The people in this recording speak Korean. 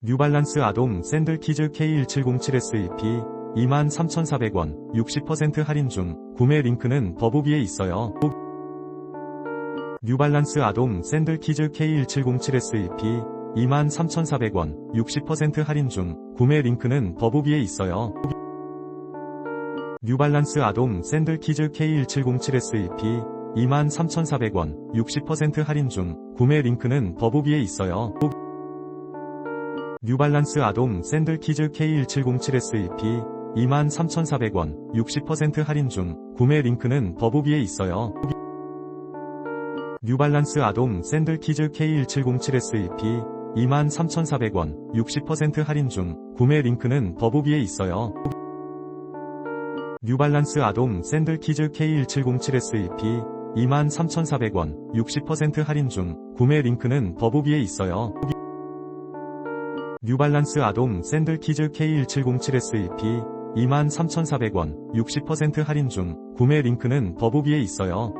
뉴발란스 아동 샌들키즈 K1707SEP 23,400원 60% 할인 중 구매 링크는 더보기에 있어요. 뉴발란스 아동 샌들키즈 K1707SEP 23,400원 60% 할인 중 구매 링크는 더보기에 있어요. 뉴발란스 아동 샌들키즈 K1707SEP 23,400원 60% 할인 중 구매 링크는 더보기에 있어요. 뉴발란스 아동 샌들키즈 K1707SEP 23,400원 60% 할인 중 구매 링크는 더보기에 있어요. 뉴발란스 아동 샌들키즈 K1707SEP 23,400원 60% 할인 중 구매 링크는 더보기에 있어요. 뉴발란스 아동 샌들키즈 K1707SEP 23,400원 60% 할인 중 구매 링크는 더보기에 있어요. 뉴발란스 아동 샌들키즈 K1707SEP 23,400원 60% 할인 중 구매 링크는 더보기에 있어요.